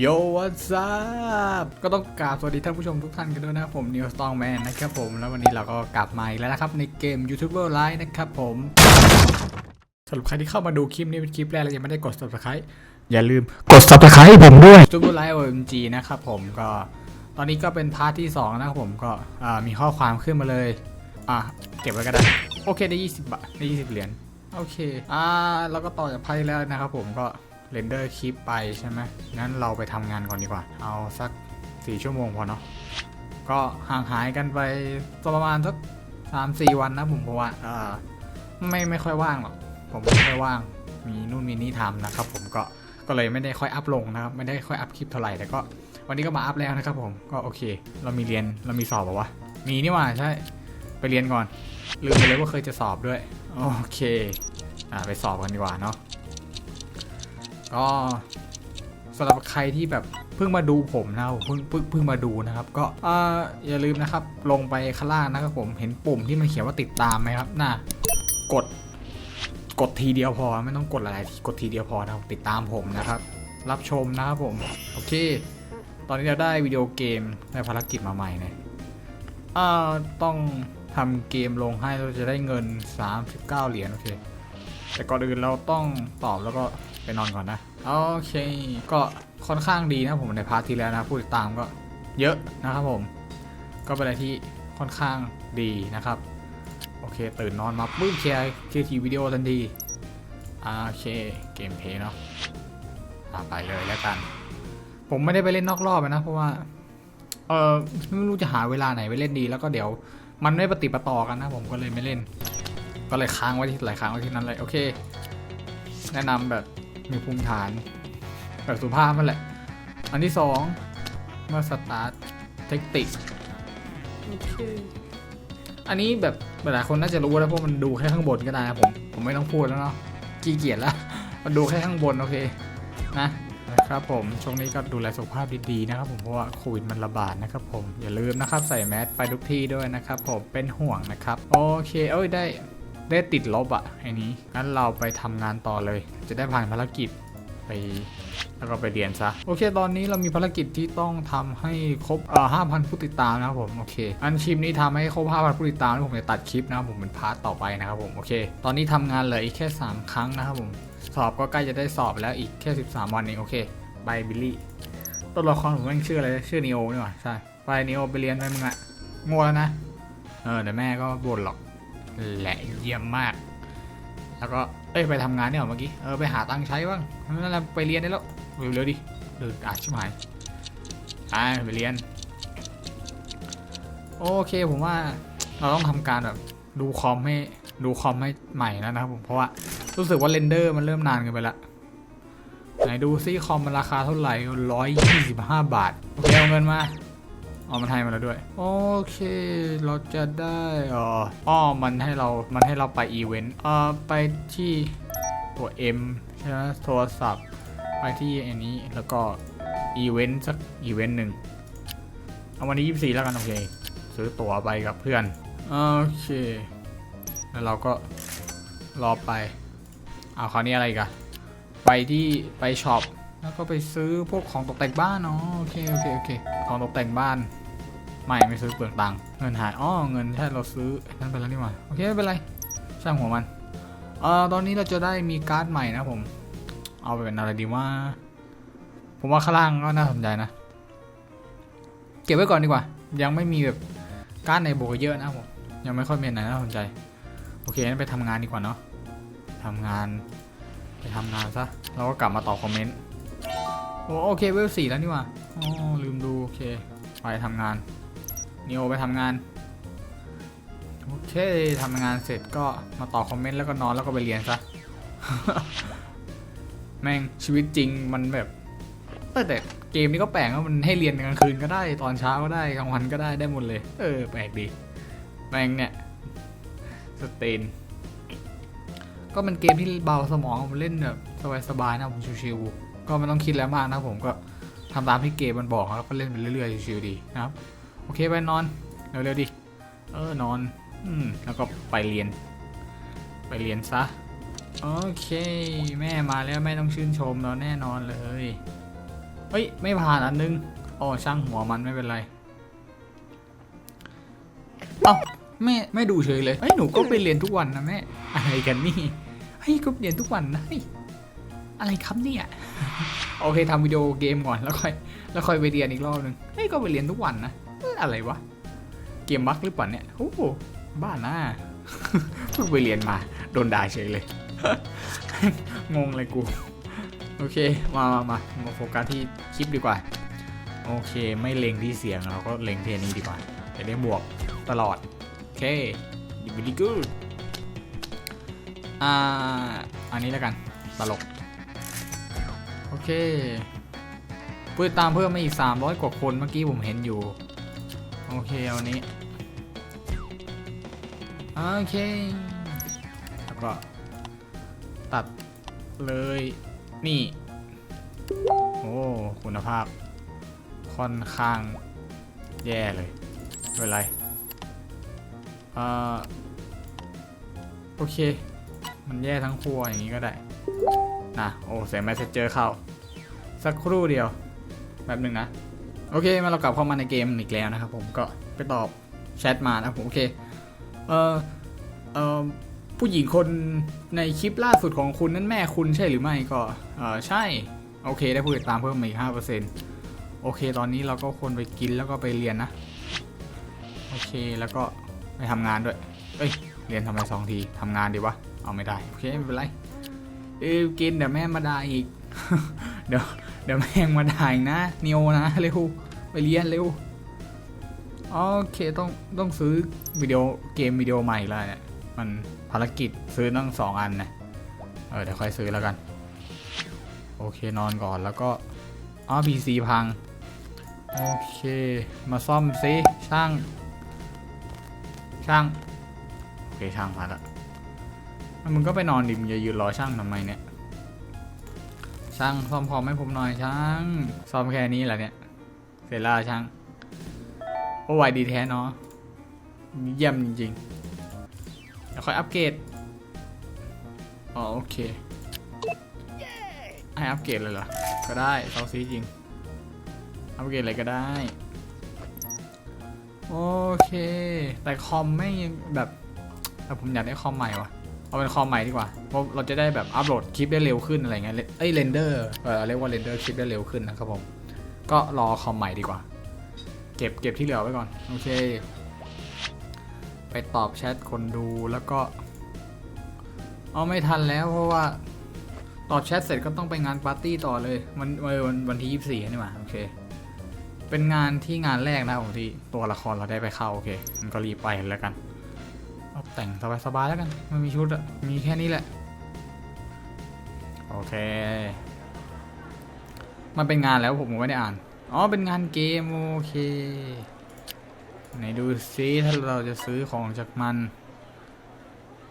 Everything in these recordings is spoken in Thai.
โยวัสบก็ต้องกราบสวัสดีท่านผู้ชมทุกท่านกันด้วยนะครับผมนิวสตองแมนนะครับผมแล้ววันนี้เราก็กลับมาอีกแล้วนะครับ ในเกม YouTuber Live นะครับผมสำหรับใครที่เข้ามาดูคลิปนี้เป็นคลิปแรกแล้วยังไม่ได้กด subscribe อย่าลืมกด subscribe ให้ผมด้วย YouTuber Live OMG นะครับผมก็ตอนนี้ก็เป็นพาร์ทที่ 2 นะครับผมก็มีข้อความขึ้นมาเลยอะเก็บไว้ก็ได้โอเคได้ 20บาทได้ 20 เหรียญโอเคอ่าแล้วก็ต่อจากไพ่แล้วนะครับผมก็ เรนเดอร์คลิปไปใช่ไหมงั้นเราไปทำงานก่อนดีกว่า เอาสัก 4 ชั่วโมงพอเนาะ ก็ห่างหายกันไปประมาณสักสามสี่วันนะผมเพราะว่าอ่าไม่ไม่ค่อยว่างหรอก ผมไม่ค่อยว่าง มีนู่นมีนี่ทำนะครับผมก็ ก็เลยไม่ได้ค่อยอัพลงนะครับ ไม่ได้ค่อยอัพคลิปเท่าไหร่ แต่ก็วันนี้ก็มาอัพแล้วนะครับผม ก็โอเค เรามีเรียน เรามีสอบเปล่าวะ มีนี่หว่าใช่ ไปเรียนก่อน ลืมไปเลยว่าเคยจะสอบด้วย โอเค อ่าไปสอบกันดีกว่าเนาะ ก็สำหรับใครที่แบบเพิ่งมาดูผมนะเพิ่งเพิ่งเพิ่งมาดูนะครับ ก็อ่าอย่าลืมนะครับ ลงไปข้างล่างนะครับผมเห็นปุ่มที่มันเขียนว่าติดตามไหมครับน่ากดกดทีเดียวพอไม่ต้องกดหลายทีกดทีเดียวพอนะครับติดตามผมนะครับ รับชมนะครับผมโอเค ตอนนี้เราได้วิดีโอเกมได้ภารกิจมาใหม่เนี่ยอ่าต้องทำเกมลงให้เราจะได้เงิน 39 เหรียญโอเคแต่ก่อนอื่นเราต้องตอบแล้วก็ ไปนอนก่อนนะ โอเค ก็ค่อนข้างดีนะผมในพาร์ทที่แล้วนะผู้ติดตามก็เยอะนะครับผม ก็เป็นอะไรที่ค่อนข้างดีนะครับ โอเค ตื่นนอนมาปุ๊บเคลียร์เคลียร์ทีวิดีโอทันทีโอเค เกมเพย์เนาะไปเลยแล้วกัน ผมไม่ได้ไปเล่นนอกรอบนะ เพราะว่า เออไม่รู้จะหาเวลาไหนไปเล่นดี แล้วก็เดี๋ยวมันไม่ปฏิปต่อกันนะ ผมก็เลยไม่เล่น ก็เลยค้างไว้ที่หลายค้างไว้ที่นั้นเลย โอเค แนะนำแบบ มีภูมิฐานแบบสุภาพนั่นแหละ อันที่สองเมื่อสตาร์ทเทคติกโอเคอันนี้แบบหลายคนน่าจะรู้แล้วเพราะมันดูแค่ข้างบนก็ได้นะผมผมไม่ต้องพูดแล้วเนาะขี้เกียจแล้ว มันดูแค่ข้างบนโอเคนะนะครับผมช่วงนี้ก็ดูแลสุขภาพดีๆนะครับผมเพราะว่าโควิดมันระบาดนะครับผมอย่าลืมนะครับใส่แมสไปทุกที่ด้วยนะครับผมเป็นห่วงนะครับ โอเค เอ้ยได้ ได้ติดลบอะไอ้นี้งั้นเราไปทำงานต่อเลย จะได้ผ่านภารกิจไปแล้วก็ไปเรียนซะ โอเค ตอนนี้เรามีภารกิจที่ต้องทำให้ครบเอ่อ5,000ผู้ติดตามนะครับผมโอเค อันคลิปนี้ทำให้ครบ5,000ผู้ติดตามแล้วผมจะตัดคลิปนะครับผมเป็นพาร์ทต่อไปนะครับผมโอเค ตอนนี้ทำงานเหลืออีกแค่ 3 ครั้งนะครับผมสอบก็ใกล้จะได้สอบแล้วอีกแค่ 13 วันเองโอเคไปบิลลี่ตัวละครผมม่งชื่ออะไรชื่อนีโอนี่หว่าใช่ไปนีโอไปเรียนไปมึงอะงัวแล้วนะเออเดี๋ยวแม่ก็บ่นหรอก แหละเยี่ยมมาก แล้วก็เอ้ยไปทำงานเนี่ยเหรอเมื่อกี้เออไปหาตังค์ใช้บ้างนั่นแหละไปเรียนได้แล้วเร็วๆดิเดืออาชิบหายไปไปเรียน โอเคผมว่าเราต้องทำการแบบดูคอมให้ดูคอมให้ใหม่แล้วนะครับผมเพราะว่ารู้สึกว่าเรนเดอร์มันเริ่มนานเกินไปละไหนดูซิคอมมันราคาเท่าไหร่ร้อยยี่สิบห้าบาทโอเคเอาเงินมา เอามันให้มาแล้วด้วย โอเคเราจะได้อ๋ออ้อมันให้เรามันให้เราไปอีเวนต์เอ่อไปที่ตัว M ใช่ไหมโทรศัพท์ ไปที่อันนี้แล้วก็อีเวนต์สักอีเวนต์หนึ่งเอาวันนี้ยี่สี่แล้วกัน โอเค ซื้อตั๋วไปกับเพื่อน โอเค แล้วเราก็รอไป เอาคราวนี้อะไรอีกันไปที่ไปช็อป แล้วก็ไปซื้อพวกของตกแต่งบ้านเนาะโอเคโอเคโอเคของตกแต่งบ้าน ไม่ไม่ซื้อเปลืองตังค์เงินหายอ้อเงินใช่เราซื้อนั่นไปแล้วนี่หว่าโอเคไม่เป็นไรช่างหัวมันเอ่อตอนนี้เราจะได้มีการ์ดใหม่นะผม เอาไปเป็นอะไรดีว่า ผมว่าข้างล่างก็น่าสนใจนะ เก็บไว้ก่อนดีกว่า ยังไม่มีแบบการ์ดในโบกเยอะนะผมยังไม่ค่อยมีไหนน่าสนใจ โอเคงั้นไปทำงานดีกว่าเนาะทำงานไปทำงานซะแล้วก็กลับมาตอบคอมเมนต์ โอโอเคเวลสี่แล้วนี่ว่าอ๋อลืมดูโอเค ไปทำงานนิโอไปทำงาน โอเคทำงานเสร็จก็มาต่อคอมเมนต์แล้วก็นอนแล้วก็ไปเรียนซะ แม่งชีวิตจริงมันแบบแต่เกมนี้ก็แปลกว่ามันให้เรียนกลางคืนก็ได้ตอนเช้าก็ได้กลางวันก็ได้ได้หมดเลย เออแปลกดีแม่งเนี่ยสเตนก็เป็นเกมที่เบาสมองผมเล่นแบบสบายๆนะผมชิวๆ ก็ไม่ต้องคิดแล้วมากนะผมก็ทำตามที่เกมมันบอกแล้วก็เล่นไปเรื่อยๆชิวๆดีนะครับ โอเคไปนอนเร็วๆดิเออนอนอืมแล้วก็ไปเรียน ไปเรียนซะโอเค แม่มาแล้วแม่ต้องชื่นชมเราแน่นอนเลยเฮ้ยไม่ผ่านอันนึงอ๋อช่างหัวมันไม่เป็นไรเอ้าแม่แม่ดูเฉยเลยเฮ้ยหนูก็ไปเรียนทุกวันนะแม่อะไรกันนี่เฮ้ยก็เรียนทุกวันนะเฮ้ย อะไรครับเนี่ย โอเคทำวิดีโอเกมก่อนแล้วค่อยแล้วค่อยไปเรียนอีกรอบนึงเฮ้ยก็ไปเรียนทุกวันนะอะไรวะ เกมบั๊กหรือเปล่าเนี่ยโอ้บ้าหน้าเพิ่งไปเรียนมาโดนด่าเฉยเลย งงเลยกู โอเคมามามามาโฟกัสที่คลิปดีกว่า โอเคไม่เล็งที่เสียงเราก็เล็งที่นี้ดีกว่าจะได้บวกตลอด โอเคดีวิลกูอ่าอันนี้แล้วกันตลก โอเคผู้ติดตามเพิ่มมาอีก 300 กว่าคนเมื่อกี้ผมเห็นอยู่ โอเคเอาอันนี้ โอเค แล้วก็ตัดเลยนี่ โอ้ คุณภาพ ค่อนข้างแย่เลยไม่เป็นไรเอ่อโอเค มันแย่ทั้งครัวอย่างนี้ก็ได้ นะโอ้เสียง Messenger เข้า สักครู่เดียวแบบหนึ่งนะ โอเคมาเรากลับเข้ามาในเกมอีกแล้วนะครับผมก็ไปตอบแชทมานะครับผมโอเคเออเออผู้หญิงคนในคลิปล่าสุดของคุณนั่นแม่คุณใช่หรือไม่ก็เออใช่ โอเค ได้ผู้ติดตามเพิ่มมาอีก5%โอเค ตอนนี้เราก็ควรไปกินแล้วก็ไปเรียนนะ โอเคแล้วก็ไปทำงานด้วย เอ้ย เรียนทำไมสองทีทำงานดีวะ เอาไม่ได้ โอเค ไม่เป็นไร เออกินเดี๋ยวแม่มาด่าอีก เดี๋ยวเดี๋ยวแม่งมาด่าอีกนะนิโอนะเร็วไปเรียนเร็วโอเคต้องต้องซื้อวิดีโอเกมวิดีโอใหม่แล้วเนี่ยมันภารกิจซื้อตั้งสองอันนะเออเดี๋ยวค่อยซื้อแล้วกัน โอเคนอนก่อนแล้วก็อ๋อ PC พัง โอเค มาซ่อมซิช่าง ช่าง โอเคช่างมาแล้ว มึงก็ไปนอนดิมอย่ายืนรอช่างทำไมเนี่ย ช่างซ่อมคอมให้ผมหน่อยช่างซ่อมแค่นี้แหละเนี่ย เสร็จแล้วช่างโอ้ไวดีแท้เนาะเยี่ยมจริงๆเดี๋ยวค่อยอัปเกรดอ๋อโอเคให้อัปเกรดเลยเหรอ ก็ได้เซาซีจริง อัปเกรดอะไรก็ได้ โอเค แต่คอมไม่แบบแต่ผมอยากได้คอมใหม่ว่ะ เอาเป็นคอมใหม่ดีกว่าเพราะเราจะได้แบบอัปโหลดคลิปได้เร็วขึ้นอะไรเงี้ยเอ้ยเรนเดอร์เออเรียกว่าเรนเดอร์คลิปได้เร็วขึ้นนะครับผมก็รอคอมใหม่ดีกว่า เก็บเก็บที่เหลือไว้ก่อนโอเค ไปตอบแชทคนดูแล้วก็เอาไม่ทันแล้วเพราะว่าตอบแชทเสร็จก็ต้องไปงานปาร์ตี้ต่อเลยวันวันวันที่ยี่สี่นี่หว่าโอเค เป็นงานที่งานแรกนะผมที่ตัวละครเราได้ไปเข้าโอเคมันก็รีบไปแล้วกัน เอาแต่งสบายๆแล้วกัน มันมีชุดอะมีแค่นี้แหละ โอเค มันเป็นงานแล้วผมไม่ได้อ่าน อ๋อ เป็นงานเกม โอเค ไหนดูซิถ้าเราจะซื้อของจากมัน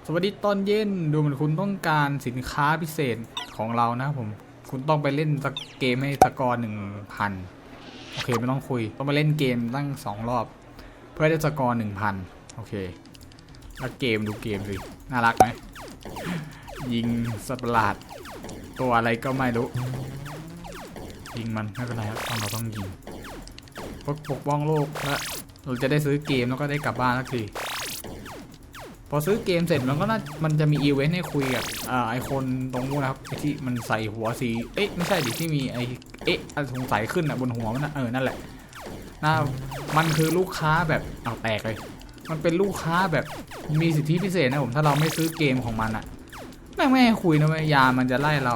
สวัสดีตอนเย็น ดูเหมือนคุณต้องการสินค้าพิเศษของเรานะครับผม คุณต้องไปเล่นสักเกมให้สกอร์หนึ่งพันโอเค ไม่ต้องคุย ต้องไปเล่นเกมตั้งสองรอบ เพื่อได้สกอร์หนึ่งพันโอเค แล้วเกมดูเกมสิน่ารักไหมยิงสัตว์ประหลาด ตัวอะไรก็ไม่รู้ ยิงมันไม่เป็นไรครับเราต้องยิงเพื่อปกป้องโลกและเราจะได้ซื้อเกมแล้วก็ได้กลับบ้านสักทีพอซื้อเกมเสร็จมันก็น่ามันจะมีอีเวนต์ให้คุยกับอ่าไอคนตรงนู้นนะครับไอที่มันใส่หัวสีเอ๊ะไม่ใช่ดิที่มีไอเอ๊ะสงสัยขึ้นอะบนหัวมันนะเออนั่นแหละน่ามันคือลูกค้าแบบเอาแตกเลย มันเป็นลูกค้าแบบมีสิทธิพิเศษนะผมถ้าเราไม่ซื้อเกมของมันอะแม่งไม่ให้คุยนะเว้ยยามันจะไล่เรา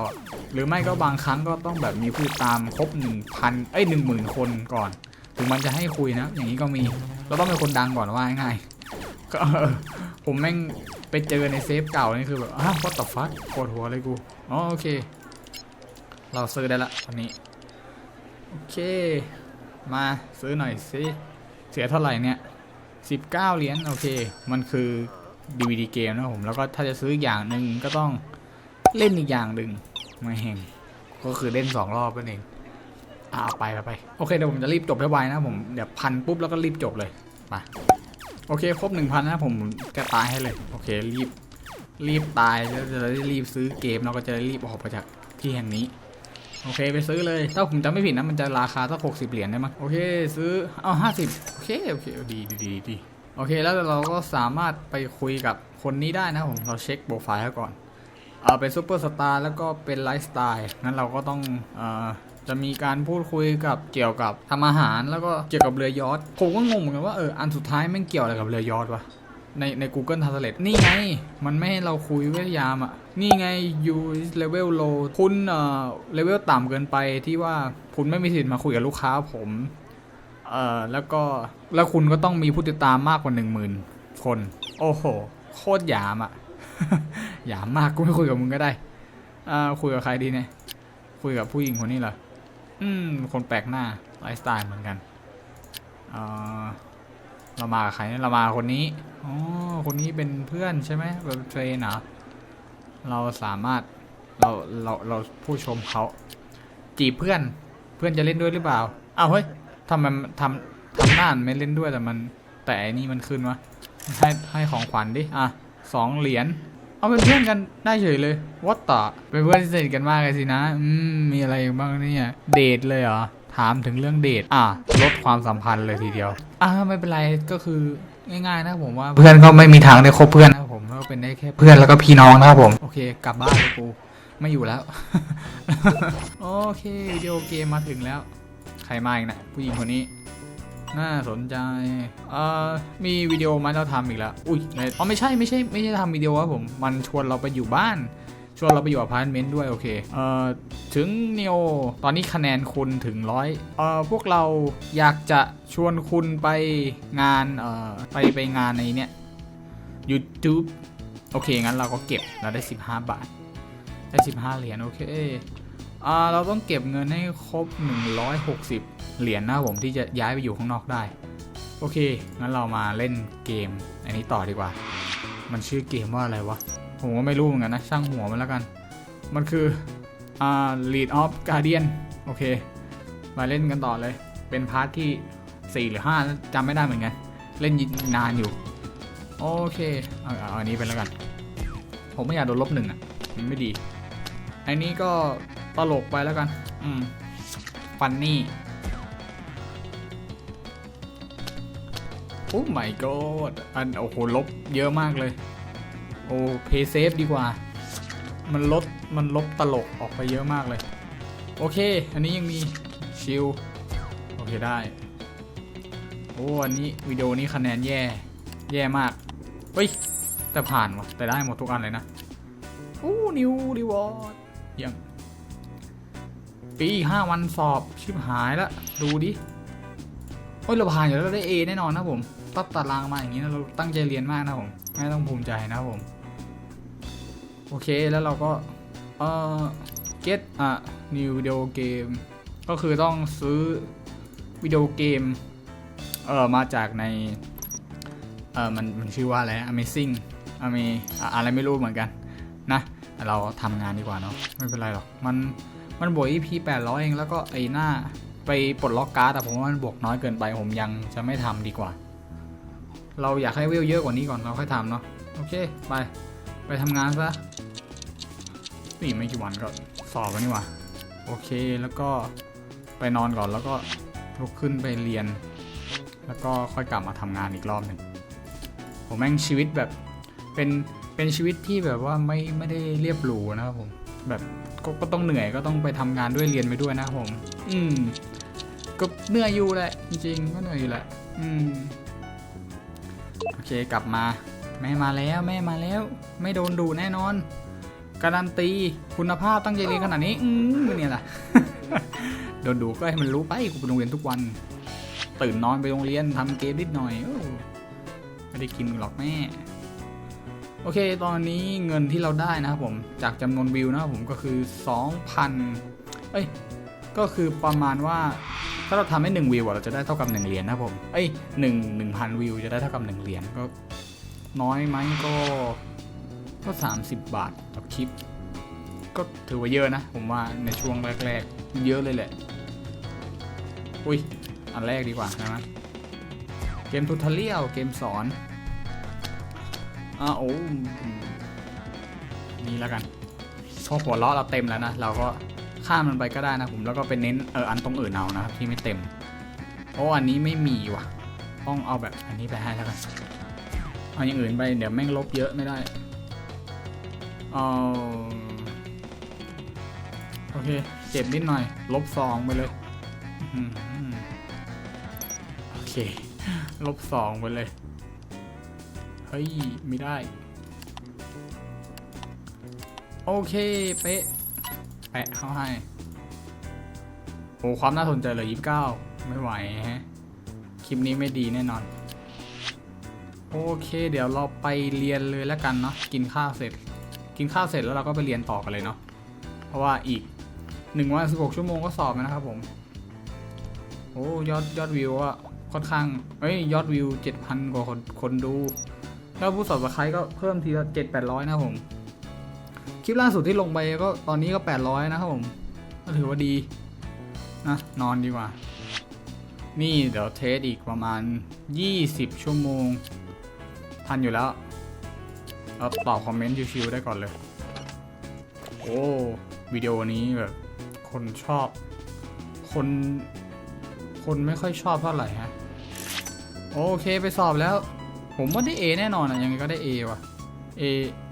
หรือไม่ก็บางครั้งก็ต้องแบบมีผู้ตามครบหนึ่งพันเอ้ยหนึ่งหมื่นคนก่อน ถึงมันจะให้คุยนะ อย่างนี้ก็มีเราต้องเป็นคนดังก่อนว่าง่ายก็ผมแม่งไปเจอในเซฟเก่านี่คือแบบอ้าว what the fuck ปวดหัวเลยกูอ๋อโอเค เราซื้อได้ละตอนนี้โอเค มาซื้อหน่อยสิเสียเท่าไหร่เนี่ย 19 เหรียญโอเค มันคือ DVD เกมนะผม แล้วก็ถ้าจะซื้ออย่างหนึ่งก็ต้องเล่นอีกอย่างหนึ่งไม่แห่งก็คือเล่น 2 รอบนั่นเองอ่าเอาไปไปไปโอเคเดี๋ยวผมจะรีบจบให้ไวนะผมเดี๋ยวพันปุ๊บแล้วก็รีบจบเลยมาโอเคครบ1,000นะผมจะตายให้เลย โอเครีบรีบตายแล้วจะได้รีบซื้อเกมแล้วก็จะได้รีบออกไปจากที่แห่งนี้ โอเคไปซื้อเลย ถ้าผมจำไม่ผิดนะมันจะราคาสักหกสิบเหรียญได้มั้งโอเคซื้อเอาห้าสิบโอเคโอเคดีดีดีดีโอเคแล้วเราก็สามารถไปคุยกับคนนี้ได้นะผมเราเช็คโปรไฟล์เขาก่อนเออเป็นซูเปอร์สตาร์แล้วก็เป็นไลฟ์สไตล์งั้นเราก็ต้องเอ่อจะมีการพูดคุยกับเกี่ยวกับทำอาหารแล้วก็เกี่ยวกับเรือยอทผมก็งงเหมือนกันว่าเอออันสุดท้ายแม่งเกี่ยวอะไรกับเรือยอทวะในใน Google Translate นี่ไง มันไม่ให้เราคุยเวยายามอะ นี่ไง you is level low คุณเอ่อ level ต่ำเกินไปที่ว่าคุณไม่มีสิทธิ์มาคุยกับลูกค้าผมเอ่อแล้วก็แล้วคุณก็ต้องมีผู้ติดตามมากกว่า1 0,000คน โอ้โห โคตรหยามอะหยามมากกูไม่คุยกับมึงก็ได้อ่าคุยกับใครดีเนี่ย คุยกับผู้หญิงคนนี้เหรอ อืม คนแปลกหน้าไลฟ์สไตล์เหมือนกันเอ่อเรามากับใครเนี่ยเรามาคนนี้ อ๋อ คนนี้เป็นเพื่อนใช่ไหมแบบเทรนเหรอ เราสามารถเราเราเราผู้ชมเขาจีบเพื่อนเพื่อนจะเล่นด้วยหรือเปล่าอ้าวเฮ้ยทำไมมันทำทำหน้านไม่เล่นด้วยแต่มันแต่อันนี้มันขึ้นวะให้ให้ของขวัญดิอะสองเหรียญเอาเป็นเพื่อนกันได้เฉยเลยวัดต่อเป็นเพื่อนสนิทกันมากเลยสินะอืมมีอะไรบ้างเนี่ยเดทเลยเหรอถามถึงเรื่องเดทอะลดความสัมพันธ์เลยทีเดียวอะไม่เป็นไรก็คือง่ายๆนะผมว่า เพื่อนก็ไม่มีทางได้คบเพื่อนนะ ก็เป็นได้แค่เพื่อนแล้วก็พี่น้องนะครับผม โอเค กลับบ้านเลยกู ไม่อยู่แล้ว โอเควิดีโอเกมมาถึงแล้ว ใครมาอีกนะ ผู้หญิงคนนี้ น่าสนใจ เอ่อ มีวิดีโอมาเราทำอีกแล้ว อุ้ยอ๋อไม่ใช่ไม่ใช่ไม่ใช่ทำวิดีโอครับผม มันชวนเราไปอยู่บ้านชวนเราไปอยู่อพาร์ตเมนต์ด้วยโอเค เอ่อ ถึงเนิโอตอนนี้คะแนนคุณถึงร้อยเอ่อ พวกเราอยากจะชวนคุณไปงาน เอ่อ ไปไปงานในเนี้ย YouTube โอเค งั้นเราก็เก็บเราได้ 15 บาท ได้ 15 เหรียญโอเคอ่าเราต้องเก็บเงินให้ครบ 160 เหรียญนะผมที่จะย้ายไปอยู่ข้างนอกได้ โอเค งั้นเรามาเล่นเกม อันนี้ต่อดีกว่า มันชื่อเกมว่าอะไรวะ ผมก็ไม่รู้เหมือนกันนะ ช่างหัวมันแล้วกัน มันคืออ่า Lead of Guardian โอเค มาเล่นกันต่อเลย เป็นพาร์ทที่ 4 หรือ 5จำไม่ได้เหมือนกัน เล่นนานอยู่ โอเคเอาเอาอันนี้ไปแล้วกัน ผมไม่อยากโดนลบหนึ่งอะมันไม่ดี อันนี้ก็ตลกไปแล้วกัน อืมฟันนี่โอ้ my god อันโอ้โหลบเยอะมากเลย โอ้เพย์เซฟดีกว่า มันลดมันลบตลกออกไปเยอะมากเลย โอเค อันนี้ยังมีชิลโอเคได้ โอ้ อันนี้วิดีโอนี้คะแนนแย่ แย่มาก เฮ้ย แต่ผ่านว่ะแต่ได้หมดทุกอันเลยนะโอ้นิวรีวอร์ดเยี่ยมปีอีกห้าวันสอบชิบหายแล้วดูดิโอ้ยเราผ่านอยู่แล้วเราได้ A แน่นอนนะผมตัดตารางมาอย่างนี้นะเราตั้งใจเรียนมากนะผมไม่ต้องภูมิใจนะผม โอเคแล้วเราก็เอ่อ get a new video game ก็คือต้องซื้อวิดีโอเกมเออมาจากใน เออมันมันชื่อว่าอะไร Amazing อเมอะอะไรไม่รู้เหมือนกันนะเราทำงานดีกว่าเนาะไม่เป็นไรหรอกมันมันบวก EP 800 เองแล้วก็ไอ้หน้าไปปลดล็อกการ์ดแต่ผมว่ามันบวกน้อยเกินไปผมยังจะไม่ทำดีกว่า เราอยากให้เวลเยอะกว่านี้ก่อนเราค่อยทำเนาะโอเคไปไปทำงานซะนี่ไม่กี่วันก็สอบแล้วนี่ว่าโอเคแล้วก็ไปนอนก่อนแล้วก็ลุกขึ้นไปเรียน แล้วก็ค่อยกลับมาทำงานอีกรอบหนึ่ง ผมแม่งชีวิตแบบเป็นเป็นชีวิตที่แบบว่าไม่ไม่ได้เรียบหรูนะครับผมแบบก็ก็ต้องเหนื่อยก็ต้องไปทำงานด้วยเรียนไปด้วยนะครับผม อืม ก็เหนื่อยอยู่แหละ จริงๆก็เหนื่อยอยู่แหละ อืม โอเคกลับมา แม่มาแล้ว แม่มาแล้ว ไม่โดนดูแน่นอน การันตีคุณภาพตั้งใจเรียนขนาดนี้ อืมเนี่ยแหละโดนดูก็ให้มันรู้ไปกูไปโรงเรียนทุกวัน ตื่นนอนไปโรงเรียนทำเกมนิดหน่อยอ ไม่ได้กินหรอกแม่โอเค ตอนนี้เงินที่เราได้นะครับผมจากจำนวนวิวนะครับผมก็คือ 2,000 เอ้ย ก็คือประมาณว่าถ้าเราทำให้ 1 วิวเราจะได้เท่ากับ 1 เหรียญนะครับผม เอ้ย1 1,000วิวจะได้เท่ากับ 1 เหรียญก็น้อยไหมก็ก็ 30 บาทต่อคลิป ก็ถือว่าเยอะนะ ผมว่าในช่วงแรก ๆ เยอะเลยแหละ อุ้ย อันแรกดีกว่าใช่ไหมเกมทูทอเรียลเกมสอน อ่าโอ้นี่แล้วกันพอหัวเราะเราเต็มแล้วนะ เราก็ข้ามมันไปก็ได้นะผมแล้วก็ไปเน้นเอออันตรงอื่นเอานะครับที่ไม่เต็มโอ้อันนี้ไม่มีว่ะ ต้องเอาแบบอันนี้ไปให้แล้วกันเอาอย่างอื่นไปเดี๋ยวแม่งลบเยอะไม่ได้เอาโอเคเจ็บนิดหน่อย ลบสองไปเลยโอเค ลบสองไปเลย เฮ้ย ไม่ได้ โอเค เป๊ะ แปะเข้าให้ โอ้ความน่าสนใจเลยยี่สิบเก้าไม่ไหวฮะ คลิปนี้ไม่ดีแน่นอน โอเค เดี๋ยวเราไปเรียนเลยแล้วกันเนาะ กินข้าวเสร็จ กินข้าวเสร็จแล้วเราก็ไปเรียนต่อกันเลยเนาะ เพราะว่าอีกหนึ่งวันสิบหกชั่วโมงก็สอบแล้วนะครับผม โอ้ยอดยอดวิวอะค่อนข้าง เอ้ย ยอดวิวเจ็ดพันกว่าคนคนดู แล้วผู้สอบสไครก็เพิ่มทีละเจ็ดแปดร้อยนะผม คลิปล่าสุดที่ลงไปก็ตอนนี้ก็แปดร้อยนะครับผมก็ถือว่าดีนะนอนดีกว่า นี่เดี๋ยวเทสอีกประมาณ 20 ชั่วโมง ทันอยู่แล้วเราตอบคอมเมนต์ชิวๆได้ก่อนเลย โอ้วิดีโอนี้แบบคนชอบ คน คนไม่ค่อยชอบเท่าไหร่ฮะ โอเคไปสอบแล้ว ผมว่าได้ A แน่นอนอะยังไงก็ได้ A ว่ะ A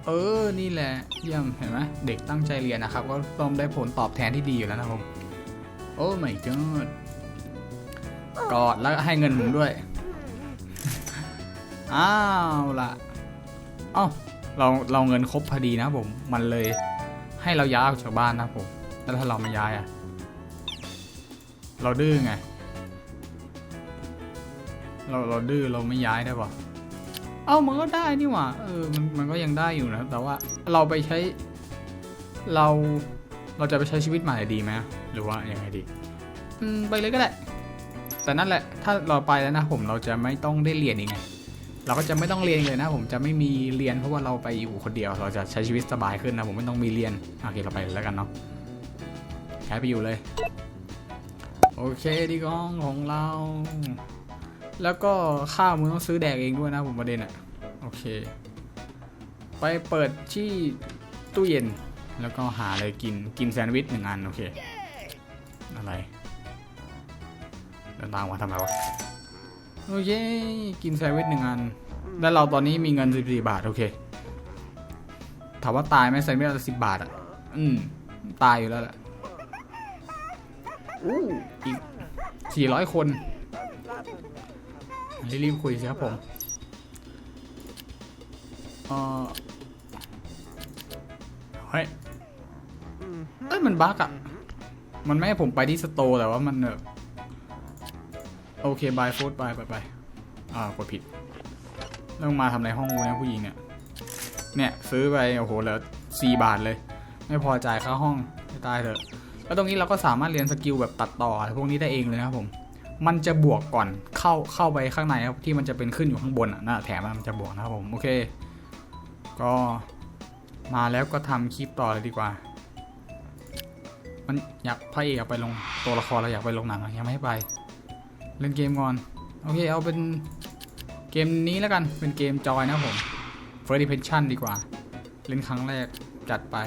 เออ นี่แหละ เยี่ยม เห็นไหมเด็กตั้งใจเรียนนะครับ ก็ต้องได้ผลตอบแทนที่ดีอยู่แล้วนะผม โอ้ my god กอดแล้วให้เงินผมด้วย อ้าวละเอ้าเราเราเงินครบพอดีนะผม มันเลยให้เราย้ายออกจากบ้านนะผม แล้วถ้าเราไม่ย้ายอะเราดื้อไง เราเราดื้อเราไม่ย้ายได้ปะ เอ้ามันก็ได้นี่หว่าเออมันมันก็ยังได้อยู่นะแต่ว่าเราไปใช้เราเราจะไปใช้ชีวิตใหม่ดีไหมหรือว่ายังไงดี อืมไปเลยก็ได้ แต่นั่นแหละ ถ้าเราไปแล้วนะผมเราจะไม่ต้องได้เรียนอีกไงเราก็จะไม่ต้องเรียนเลยนะ ผมจะไม่มีเรียนเพราะว่าเราไปอยู่คนเดียว เราจะใช้ชีวิตสบายขึ้นนะ ผมไม่ต้องมีเรียนโอเคเราไปเลยแล้วกันเนาะแค่ไปอยู่เลย โอเคดีกล้องของเรา แล้วก็ข้าวมึงต้องซื้อแดกเองด้วยนะผมประเด็นอะโอเค ไปเปิดที่ตู้เย็น แล้วก็หาอะไรกินกินแซนด์วิชหนึ่งอันโอเค อะไรเดินทางมาทำไมวะโอเค กินแซนด์วิชหนึ่งอัน แล้วเราตอนนี้มีเงิน14บาท โอเค ถามว่าตายไหมแซนด์วิชละสิบบาทอะ อืม ตายอยู่แล้วแหละอู้อีก400คน รีบๆคุยสิครับผมเออเฮ้ยเอ้ยมันบั๊กอะ มันไม่ให้ผมไปที่สโตร์แต่ว่ามันเออโอเคบายฟูดบายไปไปอ่ากดผิดต้องมาทำอะไรห้องกูเนี่ยผู้หญิงเนี่ย เนี่ย ซื้อไปโอ้โหเหลือสี่บาทเลย ไม่พอจ่ายค่าห้องไม่ตายเถอะแล้วตรงนี้เราก็สามารถเรียนสกิลแบบตัดต่ออะไรพวกนี้ได้เองเลยนะครับผม มันจะบวกก่อนเข้าเข้าไปข้างในครับที่มันจะเป็นขึ้นอยู่ข้างบนอะน้าแถมมันจะบวกนะครับผมโอเค ก็มาแล้วก็ทำคลิปต่อเลยดีกว่า มันอยากพระเอกอยากไปลงตัวละครเราอยากไปลงหนังยังไม่ให้ไป เล่นเกมก่อนโอเคเอาเป็นเกมนี้แล้วกันเป็นเกมจอยนะผม First Impression ดีกว่า เล่นครั้งแรกจัดไป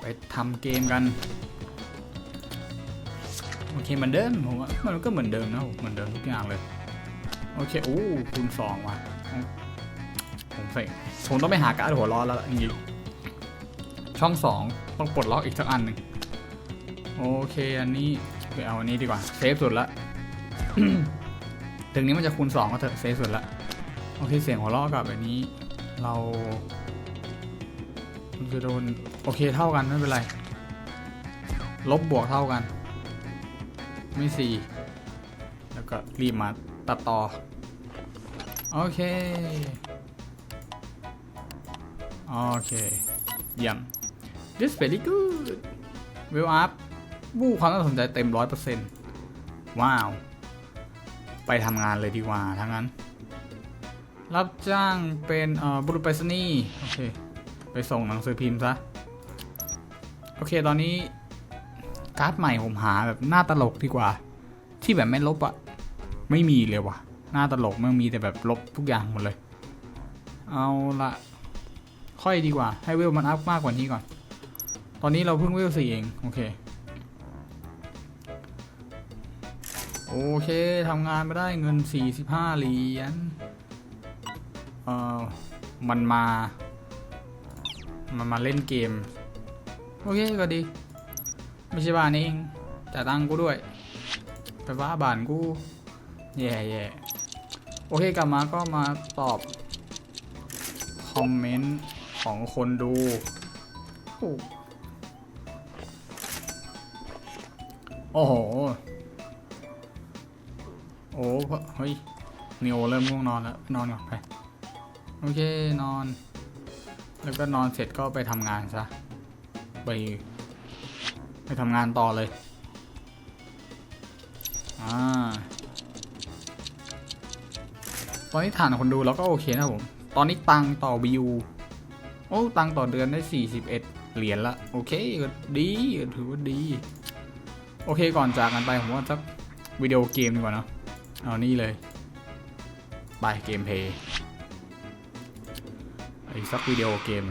ไปทำเกมกัน โอเคเหมือนเดิมผมว่ามันก็เหมือนเดิมนะเหมือนเดิมทุกอย่างเลย โอเคโอ้คูณสองว่ะผมใส่ผมต้องไปหาการ์ดหัวร้อนแล้วจริงๆช่องสองต้องปลดล็อกอีกสักอันหนึ่งโอเคอันนี้ไปเอาอันนี้ดีกว่าเซฟสุดละถึงนี้มันจะคูณสองก็เถอะเซฟสุดละโอเคเสียงหัวเราะกับอันนี้ เราจะโดนโอเคเท่ากันไม่เป็นไร ลบบวกเท่ากัน ไม่สี่แล้วก็รีบมาตัดต่อ โอเค โอเคเยี่ยม this very good well up วู้ความน่าสนใจเต็มร้อยเปอร์เซ็นต์ว้าว ไปทำงานเลยดีกว่าทั้งนั้น รับจ้างเป็นบุรุษไปรษณีย์โอเค ไปส่งหนังสือพิมพ์ซะ โอเค ตอนนี้ การ์ดใหม่ผมหาแบบหน้าตลกดีกว่า ที่แบบไม่ลบอะไม่มีเลยว่ะ หน้าตลกมันมีแต่แบบลบทุกอย่างหมดเลย เอาละค่อยดีกว่า ให้เวลมันอัพมากกว่านี้ก่อน ตอนนี้เราเพิ่งเวลสี่เอง โอเค โอเคทำงานมาได้เงิน 45 เหรียญ เอ่อ มันมา มันมาเล่นเกม โอเคก็ดี ไม่ใช่บ้านเองจ่ายตังกูด้วยไปว่าบ้านกูแย่แย่โอเคกลับมาก็มาตอบ คอมเมนต์ของคนดูโอ้โอ้โหโอ้เฮ้ยนิโอเริ่มง่วงนอนแล้ว นอนก่อนไป โอเคนอน แล้วก็นอนเสร็จก็ไปทำงานซะ ไป ไปทำงานต่อเลย อ่า ตอนนี้ฐานคนดูเราก็โอเคนะผม ตอนนี้ตังค์ต่อวิว โอ้ ตังค์ต่อเดือนได้ 41 เหรียญละ โอเคก็ดีถือว่าดี โอเคก่อนจากกันไป ผมว่าสักวิดีโอเกมดีกว่านะเอานี่เลย ไปเกมเพย์อีกสักวิดีโอเกม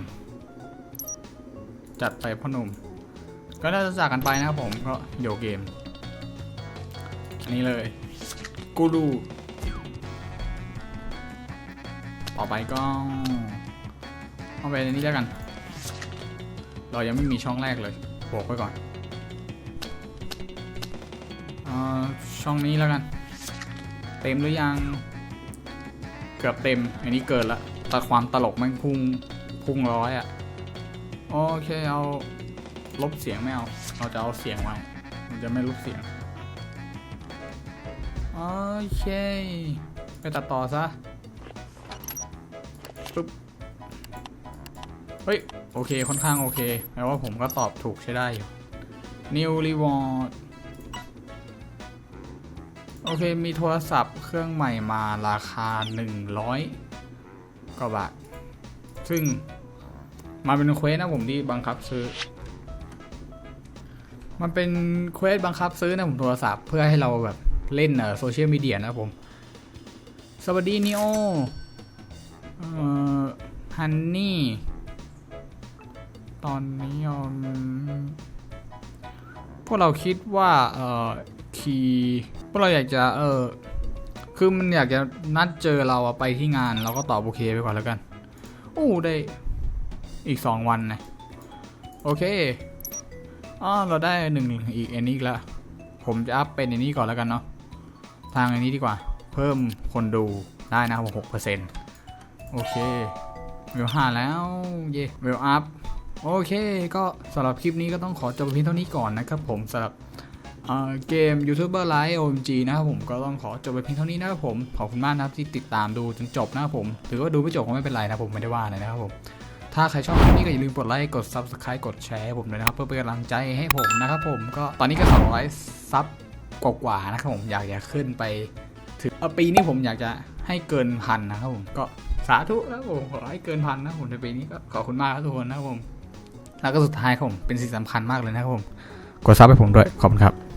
จัดไปพ่อหนุ่ม ก็น่าจะจากกันไปนะครับผมเพราะวิดีโอเกม อันนี้เลยกูรูต่อไปก็เอาไปในนี้แล้วกัน เรายังไม่มีช่องแรกเลยบอกไว้ก่อนอช่องนี้แล้วกัน เต็มหรือยัง เกือบเต็ม อันนี้เกินละแต่ความตลกมันพุ่งพุ่งร้อยอะ่ะ โอเคเอา ลบเสียงไม่เอา เราจะเอาเสียงไว้เราจะไม่ลบเสียง โอเค ไปตัดต่อซะ ปึ๊บ เฮ้ย โอเค ค่อนข้างโอเคแปลว่าผมก็ตอบถูกใช้ได้อยู่ New Reward โอเค มีโทรศัพท์เครื่องใหม่มาราคา 100กว่าบาท ซึ่งมาเป็นเควสนะผมที่บังคับซื้อ มันเป็นเควสบังคับซื้อนะผมโทรศัพท์เพื่อให้เราแบบเล่นเอ่อโซเชียลมีเดียนะครับผม สวัสดีนิโอเอ่อฮันนี่ ตอนนี้อืมพวกเราคิดว่าเอ่อคีพวกเราอยากจะเออคือมันอยากจะนัดเจอเราอะไปที่งานเราก็ตอบโอเคไปก่อนแล้วกัน โอ้ได้อีกสองวันนะโอเค อ๋อเราได้หนึ่งอีกอันนี้อีกแล้ว ผมจะอัพเป็นอันนี้ก่อนแล้วกันเนาะ ทางอันนี้ดีกว่า เพิ่มคนดูได้นะครับหกเปอร์เซ็นต์โอเค เวลห้าแล้ว เย่เวลอัพ โอเค ก็สำหรับคลิปนี้ก็ต้องขอจบเพียงเท่านี้ก่อนนะครับผมสำหรับเอ่อเกม YouTuber Live OMG นะครับผมก็ต้องขอจบไปเพียงเท่านี้นะครับผม ขอบคุณมากนะครับที่ติดตามดูจนจบนะครับผม ถือว่าดูไม่จบก็ไม่เป็นไรนะผมไม่ได้ว่าอะไรนะครับผม ถ้าใครชอบคลิปนี้ก็อย่าลืมกดไลค์กด Subscribe กดแชร์ให้ผมด้วยนะครับ เพื่อเป็นกำลังใจให้ผมนะครับผมก็ตอนนี้ก็200ซับกว่าๆนะครับผมอยากจะขึ้นไปถึงอ่อปีนี้ผมอยากจะให้เกินพันนะครับผมก็สาธุนะครับผมขอให้เกินพันนะผมในปีนี้ก็ขอบคุณมากครับทุกคนนะครับผมแล้วก็สุดท้ายครับผมเป็นสิ่งสำคัญมากเลยนะครับผมกดซับให้ผมด้วยขอบคุณครับ